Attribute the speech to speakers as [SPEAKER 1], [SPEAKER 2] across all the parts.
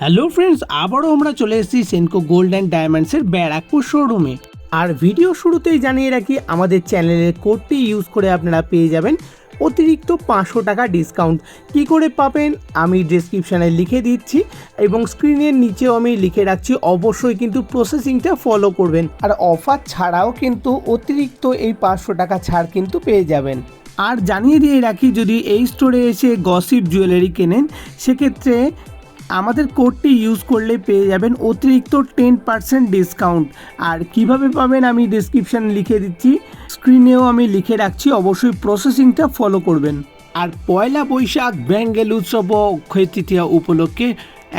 [SPEAKER 1] Hello friends আবারও আমরা চলে এসেছি সেনকো গোল্ড অ্যান্ড ডায়মন্ডসের ব্যারাকপুর শোরুমে আর ভিডিও শুরুতেই জানিয়ে রাখি, আমাদের চ্যানেলের কোডটি ইউজ করে আপনারা পেয়ে যাবেন অতিরিক্ত পাঁচশো টাকা ডিসকাউন্ট কি করে পাবেন, আমি ডিসক্রিপশানে লিখে দিচ্ছি এবং স্ক্রিনের নিচেও আমি লিখে রাখছি, অবশ্যই কিন্তু প্রসেসিংটা ফলো করবেন। আর অফার ছাড়াও কিন্তু অতিরিক্ত এই পাঁচশো টাকা ছাড় কিন্তু পেয়ে যাবেন। আর জানিয়ে দিয়ে রাখি, যদি এই স্টোরে এসে গসিপ জুয়েলারি কেনেন, সেক্ষেত্রে আমাদের কোডটি ইউজ করলে পেয়ে যাবেন অতিরিক্ত টেন পার্সেন্ট ডিসকাউন্ট আর কীভাবে পাবেন আমি ডিসক্রিপশান লিখে দিচ্ছি। স্ক্রিনেও আমি লিখে রাখছি, অবশ্যই প্রসেসিংটা ফলো করবেন। আর পয়লা বৈশাখ ব্যাঙ্গেল উৎসব ও তৃতীয়া উপলক্ষে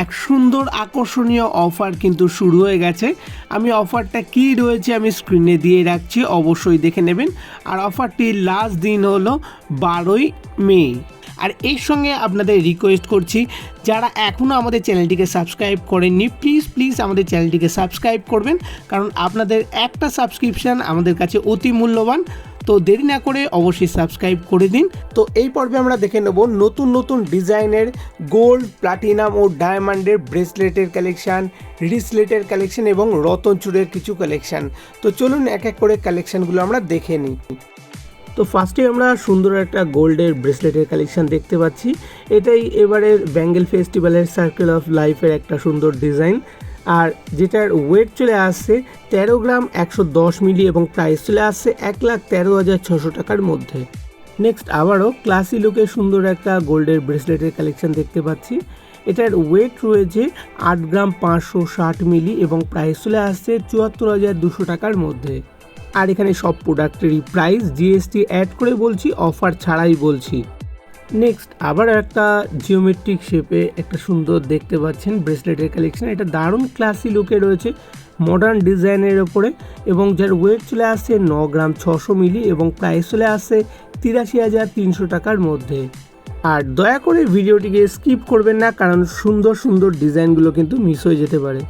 [SPEAKER 1] এক সুন্দর আকর্ষণীয় অফার কিন্তু শুরু হয়ে গেছে। আমি অফারটা কী রয়েছে আমি স্ক্রিনে দিয়ে রাখছি, অবশ্যই দেখে নেবেন। আর অফারটির লাস্ট দিন হলো বারোই মে। আর এর সঙ্গে আপনাদের রিকোয়েস্ট করছি, যারা এখনও আমাদের চ্যানেলটিকে সাবস্ক্রাইব করেননি প্লিজ প্লিজ আমাদের চ্যানেলটিকে সাবস্ক্রাইব করবেন। কারণ আপনাদের একটা সাবস্ক্রিপশান আমাদের কাছে অতি মূল্যবান। তো দেরি না করে অবশ্যই সাবস্ক্রাইব করে দিন। তো এই পর্বে আমরা দেখে নেব নতুন নতুন ডিজাইনের গোল্ড প্লাটিনাম ও ডায়মন্ডের ব্রেসলেটের কালেকশান রিসলেটের কালেকশান এবং রতনচুরের কিছু কালেকশান তো চলুন এক এক করে কালেকশানগুলো আমরা দেখে নিই। তো ফার্স্টে আমরা সুন্দর একটা গোল্ডের ব্রেসলেটের কালেকশন দেখতে পাচ্ছি। এটাই এবারের ব্যাঙ্গেল ফেস্টিভ্যালের সার্কেল অফ লাইফের একটা সুন্দর ডিজাইন আর যেটার ওয়েট চলে আসছে তেরো গ্রাম একশো দশ মিলি এবং প্রাইস চলে আসছে এক লাখ তেরো হাজার ছশো টাকার মধ্যে। নেক্সট আবারও ক্লাসি লুকে সুন্দর একটা গোল্ডের ব্রেসলেটের কালেকশন দেখতে পাচ্ছি। এটার ওয়েট রয়েছে আট গ্রাম পাঁচশো ষাট মিলি এবং প্রাইস চলে আসছে চুয়াত্তর হাজার দুশো টাকার মধ্যে। আর এখানে সব প্রোডাক্টেরই প্রাইস জিএসটি অ্যাড করে বলছি অফার ছাড়াই বলছি। নেক্সট আবার একটা জিওমেট্রিক শেপে একটা সুন্দর দেখতে পাচ্ছেন ব্রেসলেটের কালেকশন এটা দারুণ ক্লাসি লুকে রয়েছে মডার্ন ডিজাইনের ওপরে এবং যার ওয়েট চলে আসছে ন গ্রাম ছশো মিলি এবং প্রাইস চলে আসছে তিরাশি হাজার তিনশো টাকার মধ্যে। আর দয়া করে ভিডিওটিকে স্কিপ করবেন না, কারণ সুন্দর সুন্দর ডিজাইনগুলো কিন্তু মিস হয়ে যেতে পারে।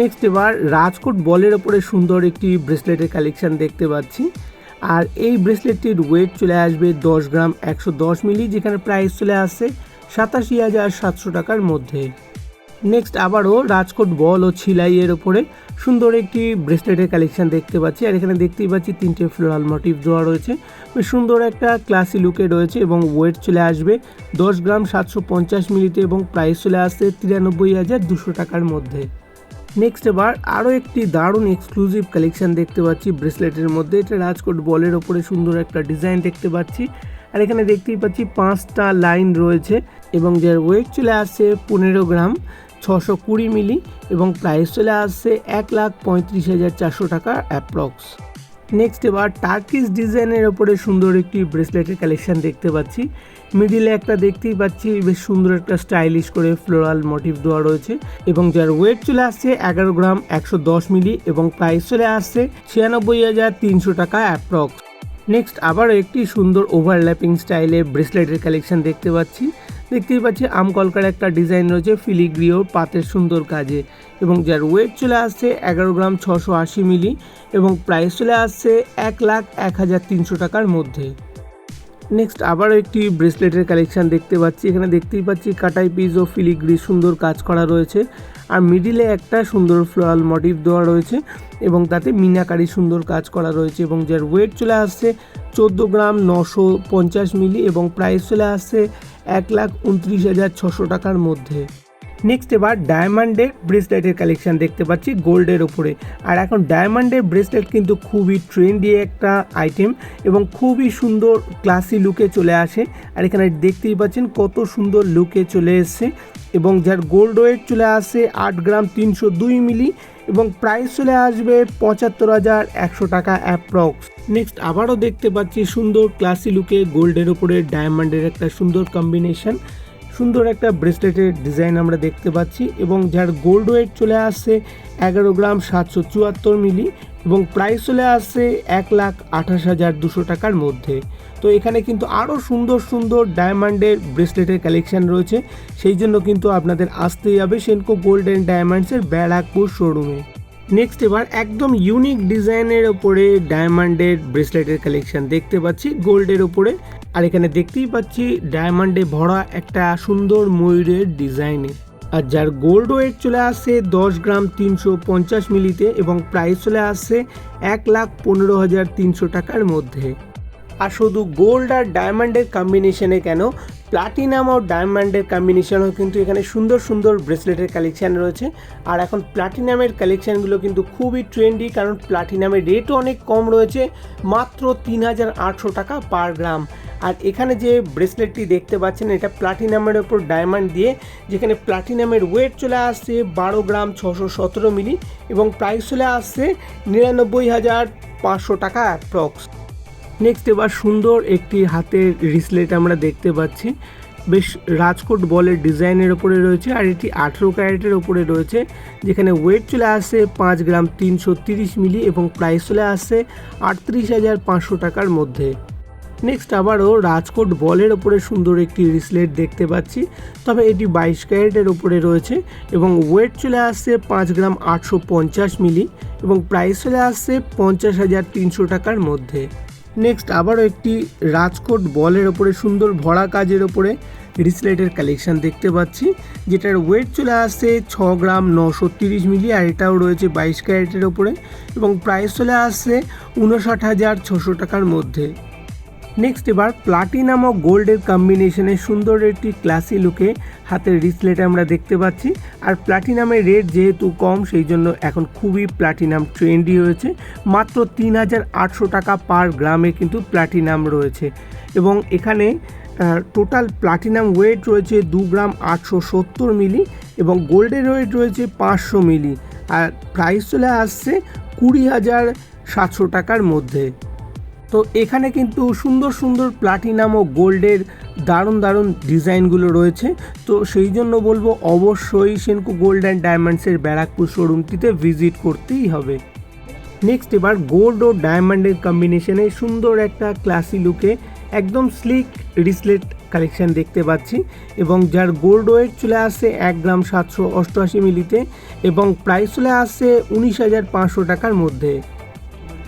[SPEAKER 1] নেক্সট এবার রাজকোট বলের ওপরে সুন্দর একটি ব্রেসলেটের কালেকশন দেখতে পাচ্ছি। আর এই ব্রেসলেটটির ওয়েট চলে আসবে দশ গ্রাম একশো দশ মিলি, যেখানে প্রাইস চলে আসছে সাতাশি হাজার সাতশো টাকার মধ্যে। নেক্সট আবারও রাজকোট বল ও ছিলাইয়ের ওপরে সুন্দর একটি ব্রেসলেটের কালেকশন দেখতে পাচ্ছি। আর এখানে দেখতেই পাচ্ছি তিনটে ফ্লোরাল মোটিভ দেওয়া রয়েছে। বেশ সুন্দর একটা ক্লাসি লুকে রয়েছে এবং ওয়েট চলে আসবে দশ গ্রাম সাতশো পঞ্চাশ মিলিতে এবং প্রাইস চলে আসছে তিরানব্বই হাজার দুশো টাকার মধ্যে। নেক্সট এবার আরও একটি দারুণ এক্সক্লুসিভ কালেকশন দেখতে পাচ্ছি ব্রেসলেটের মধ্যে। এটা রাজকোট বলের ওপরে সুন্দর একটা ডিজাইন দেখতে পাচ্ছি। আর এখানে দেখতেই পাচ্ছি পাঁচটা লাইন রয়েছে এবং যার ওয়েট চলে আসছে পনেরো গ্রাম, ছশো কুড়ি মিলি এবং প্রাইস চলে আসছে এক লাখ পঁয়ত্রিশ হাজার চারশো টাকা অ্যাপ্রক্স নেক্সট এবার টার্কিস ডিজাইনের ওপরে সুন্দর একটি ব্রেসলেটের কালেকশন দেখতে পাচ্ছি। মিডিলে একটা দেখতেই পাচ্ছি, বেশ সুন্দর একটা স্টাইলিশ করে ফ্লোরাল মোটিভ দেওয়া রয়েছে এবং যার ওয়েট চলে আসছে এগারো গ্রাম একশো দশ মিলি এবং প্রাইস চলে আসছে ছিয়ানব্বই হাজার তিনশো টাকা অ্যাপ্রক্স। নেক্সট আবার একটি সুন্দর ওভারল্যাপিং স্টাইলে ব্রেসলেটের কালেকশন দেখতে পাচ্ছি। দেখতেই পাচ্ছি আমকলকার একটা ডিজাইন রয়েছে ফিলিগ্রিও পাতের সুন্দর কাজে এবং যার ওয়েট চলে আসছে এগারো গ্রাম ছশো আশি মিলি এবং প্রাইস চলে আসছে এক লাখ এক হাজার তিনশো টাকার মধ্যে। নেক্সট আবারও একটি ব্রেসলেটের কালেকশান দেখতে পাচ্ছি। এখানে দেখতেই পাচ্ছি কাটাই পিস ও ফিলিগ্রি সুন্দর কাজ করা রয়েছে। আর মিডিলে একটা সুন্দর ফ্লোরাল মোটিভ দেওয়া রয়েছে এবং তাতে মিনাকারি সুন্দর কাজ করা রয়েছে এবং যার ওয়েট চলে আসছে চোদ্দ গ্রাম নশো পঞ্চাশ মিলি এবং প্রাইস চলে আসছে এক লাখ উনত্রিশ হাজার ছশো টাকার মধ্যে। নেক্সট এবার ডায়মন্ডের ব্রেসলেটের কালেকশন দেখতে পাচ্ছি গোল্ডের ওপরে আর এখন ডায়মন্ডের ব্রেসলেট কিন্তু খুবই ট্রেন্ডি একটা আইটেম এবং খুবই সুন্দর ক্লাসি লুকে চলে আসে। আর এখানে দেখতেই পাচ্ছেন কত সুন্দর লুকে চলে এসছে এবং যার গোল্ড ওয়েট চলে আসে আট গ্রাম তিনশো দুই মিলি এবং প্রাইস চলে আসবে পঁচাত্তর হাজার একশো টাকা অ্যাপ্রক্স নেক্সট আবারও দেখতে পাচ্ছি সুন্দর ক্লাসি লুকে গোল্ডের ওপরে ডায়মন্ডের একটা সুন্দর কম্বিনেশন সুন্দর একটা ব্রেসলেটের ডিজাইন আমরা দেখতে পাচ্ছি এবং যার গোল্ড ওয়েট চলে আসছে এগারো গ্রাম সাতশো চুয়াত্তর মিলি এবং প্রাইস চলে আসছে এক লাখ আঠাশ হাজার দুশো টাকার মধ্যে। তো এখানে কিন্তু আরও সুন্দর সুন্দর ডায়মন্ডের ব্রেসলেটের কালেকশন রয়েছে। সেই জন্য কিন্তু আপনাদের আসতেই হবে সেনকো গোল্ড অ্যান্ড ডায়মন্ডসের ব্যারাকপুর শোরুমে নেক্সট এবার একদম ইউনিক ডিজাইনের ওপরে ডায়মন্ডের ব্রেসলেটের কালেকশন দেখতে পাচ্ছি গোল্ডের ওপরে। আর এখানে দেখতেই পাচ্ছি ডায়মন্ডে ভরা একটা সুন্দর ময়ূরের ডিজাইনে আর যার গোল্ড ওয়েট চলে আসছে দশ গ্রাম তিনশো পঞ্চাশ মিলিতে এবং প্রাইস চলে আসছে এক লাখ পনেরো হাজার তিনশো টাকার মধ্যে। আর শুধু গোল্ড আর ডায়মন্ডের কম্বিনেশনে কেন? প্লাটিনাম আর ডায়মন্ডের কম্বিনেশনও কিন্তু এখানে সুন্দর সুন্দর ব্রেসলেটের কালেকশান রয়েছে। আর এখন প্লাটিনামের কালেকশানগুলো কিন্তু খুবই ট্রেন্ডি কারণ প্লাটিনামের রেটও অনেক কম রয়েছে, মাত্র তিন হাজার আটশো টাকা পার গ্রাম আর এখানে যে ব্রেসলেটটি দেখতে পাচ্ছেন, এটা প্লাটিনামের ওপর ডায়মন্ড দিয়ে, যেখানে প্লাটিনামের ওয়েট চলে আসছে বারো গ্রাম ছশো সতেরো মিলি এবং প্রাইস চলে আসছে নিরানব্বই হাজার পাঁচশো টাকা অ্যাপ্রক্স নেক্সট এবার সুন্দর একটি হাতের রিসলেট আমরা দেখতে পাচ্ছি। বেশ রাজকোট বলের ডিজাইনের ওপরে রয়েছে আর এটি আঠেরো ক্যারেটের ওপরে রয়েছে, যেখানে ওয়েট চলে আসছে পাঁচ গ্রাম তিনশো তিরিশ মিলি এবং প্রাইস চলে আসছে আটত্রিশ হাজার পাঁচশো টাকার মধ্যে। নেক্সট আবারও রাজকোট বলের ওপরে সুন্দর একটি রিসলেট দেখতে পাচ্ছি, তবে এটি বাইশ ক্যারেটের ওপরে রয়েছে এবং ওয়েট চলে আসছে পাঁচ গ্রাম আটশো পঞ্চাশ মিলি এবং প্রাইস চলে আসছে পঞ্চাশ হাজার তিনশো টাকার মধ্যে। নেক্সট আবারও একটি রাজকোট বলের ওপরে, সুন্দর ভরা কাজের ওপরে রিসলেটের কালেকশন দেখতে পাচ্ছি, যেটার ওয়েট চলে আসছে ছ গ্রাম নশো তিরিশ মিলি, আর এটাও রয়েছে বাইশ ক্যারেটের ওপরে, এবং প্রাইস চলে আসছে উনষাট হাজার ছশো টাকার মধ্যে। নেক্সট এবার প্লাটিনাম ও গোল্ডের কম্বিনেশনে সুন্দর একটি ক্লাসি লুকে হাতের রিসলেট আমরা দেখতে পাচ্ছি। আর প্লাটিনামের রেট যেহেতু কম, সেই জন্য এখন খুবই প্লাটিনাম ট্রেন্ডি হয়েছে। মাত্র তিন হাজার আটশো টাকা পার গ্রামে কিন্তু প্লাটিনাম রয়েছে। এবং এখানে টোটাল প্লাটিনাম ওয়েট রয়েছে দু গ্রাম আটশো সত্তর মিলি এবং গোল্ডের ওয়েট রয়েছে পাঁচশো মিলি আর প্রাইস চলে আসছে কুড়ি হাজার সাতশো টাকার মধ্যে। তো এখানে কিন্তু সুন্দর সুন্দর প্লাটিনাম ও গোল্ডের দারুণ দারুণ ডিজাইনগুলো রয়েছে। তো সেই জন্য বলব অবশ্যই সেনকো গোল্ড অ্যান্ড ডায়মন্ডসের ব্যারাকপুর শোরুমটিতে ভিজিট করতেই হবে। নেক্সট এবার গোল্ড ও ডায়মন্ডের কম্বিনেশনে সুন্দর একটা ক্লাসি লুকে একদম স্লিক রিসলেট কালেকশন দেখতে পাচ্ছি এবং যার গোল্ড ওয়েট চলে আসছে এক গ্রাম সাতশো অষ্টআশি মিলিতে এবং প্রাইস চলে আসছে উনিশ হাজার পাঁচশো টাকার মধ্যে।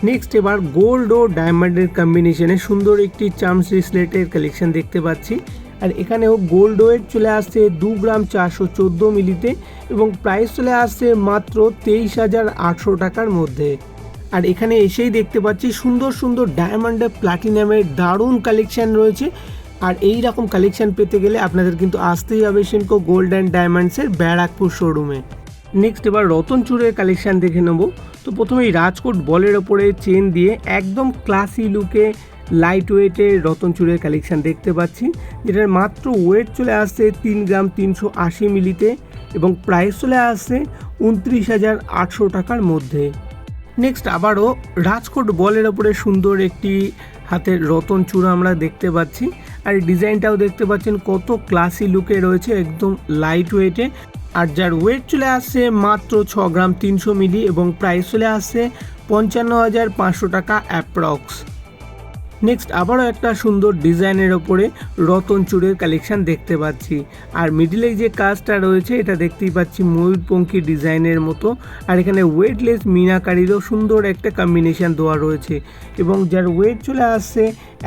[SPEAKER 1] নেক্সট এবার গোল্ড ও ডায়মন্ডের কম্বিনেশনে সুন্দর একটি চামস রিসলেটের কালেকশন দেখতে পাচ্ছি। আর এখানেও গোল্ড ওয়েট চলে আসছে দু গ্রাম চারশো চোদ্দ মিলিতে এবং প্রাইস চলে আসছে মাত্র তেইশ হাজার আটশো টাকার মধ্যে। আর এখানে এসেই দেখতে পাচ্ছি সুন্দর সুন্দর ডায়মন্ড প্লাটিনামের দারুণ কালেকশন রয়েছে। আর এই রকম কালেকশন পেতে গেলে আপনাদের কিন্তু আসতেই হবে সেনকো গোল্ড অ্যান্ড ডায়মন্ডসের ব্যারাকপুর শোরুমে নেক্সট এবার রতন চুরের কালেকশন দেখে নেব। তো প্রথমেই রাজকোট বলের ওপরে চেন দিয়ে একদম ক্লাসি লুকে লাইট ওয়েটের রতন চুরের কালেকশন দেখতে পাচ্ছি, যেটার মাত্র ওয়েট চলে আসছে তিন গ্রাম তিনশো আশি মিলিতে এবং প্রাইস চলে আসছে উনত্রিশ হাজার আটশো টাকার মধ্যে। নেক্সট আবারও রাজকোট বলের ওপরে সুন্দর একটি হাতের রতন চূড়া আমরা দেখতে পাচ্ছি, আর ডিজাইনটাও দেখতে পাচ্ছেন কত ক্লাসি লুকে রয়েছে, একদম লাইট ওয়েটে আর যার ওয়েট চলে আসছে মাত্র ছ গ্রাম তিনশো মিলি এবং প্রাইস চলে আসছে পঞ্চান্ন হাজার পাঁচশো টাকা অ্যাপ্রক্স নেক্সট আবারও একটা সুন্দর ডিজাইনের ওপরে রতন চূড়ের কালেকশন দেখতে পাচ্ছি। আর মিডিলে যে কাজটা রয়েছে, এটা দেখতেই পাচ্ছি ময়ূরপঙ্খী ডিজাইনের মতো। আর এখানে ওয়েটলেস মিনাকারিরও সুন্দর একটা কম্বিনেশন দেওয়া রয়েছে। এবং যার ওয়েট চলে আসছে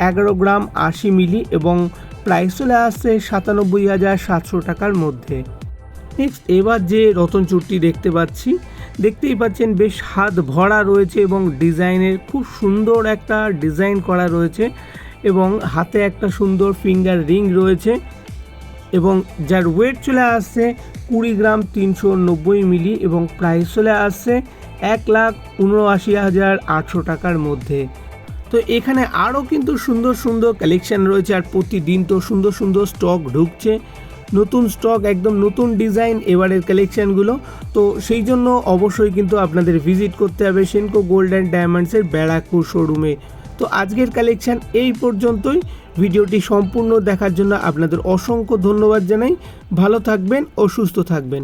[SPEAKER 1] এগারো গ্রাম আশি মিলি এবং প্রাইস চলে আসছে সাতানব্বই হাজার সাতশো টাকার মধ্যে। নেক্সট এবার যে রতন চূড়টি দেখতে পাচ্ছি, দেখতেই পাচ্ছেন বেশ হাত ভরা রয়েছে এবং ডিজাইনের খুব সুন্দর একটা ডিজাইন করা রয়েছে এবং হাতে একটা সুন্দর ফিঙ্গার রিং রয়েছে এবং যার ওয়েট চলে আসছে কুড়ি গ্রাম তিনশো নব্বই মিলি এবং প্রাইস চলে আসছে এক লাখ উনআশি হাজার আটশো টাকার মধ্যে। তো এখানে আরও কিন্তু সুন্দর সুন্দর কালেকশান রয়েছে আর প্রতিদিন তো সুন্দর সুন্দর স্টক ঢুকছে। নতুন স্টক একদম নতুন ডিজাইন এবারের কালেকশানগুলো তো সেই জন্য অবশ্যই কিন্তু আপনাদের ভিজিট করতে হবে সেনকো গোল্ড অ্যান্ড ডায়মন্ডসের ব্যারাকপুর শোরুমে তো আজকের কালেকশান এই পর্যন্তই। ভিডিওটি সম্পূর্ণ দেখার জন্য আপনাদের অসংখ্য ধন্যবাদ জানাই। ভালো থাকবেন ও সুস্থ থাকবেন।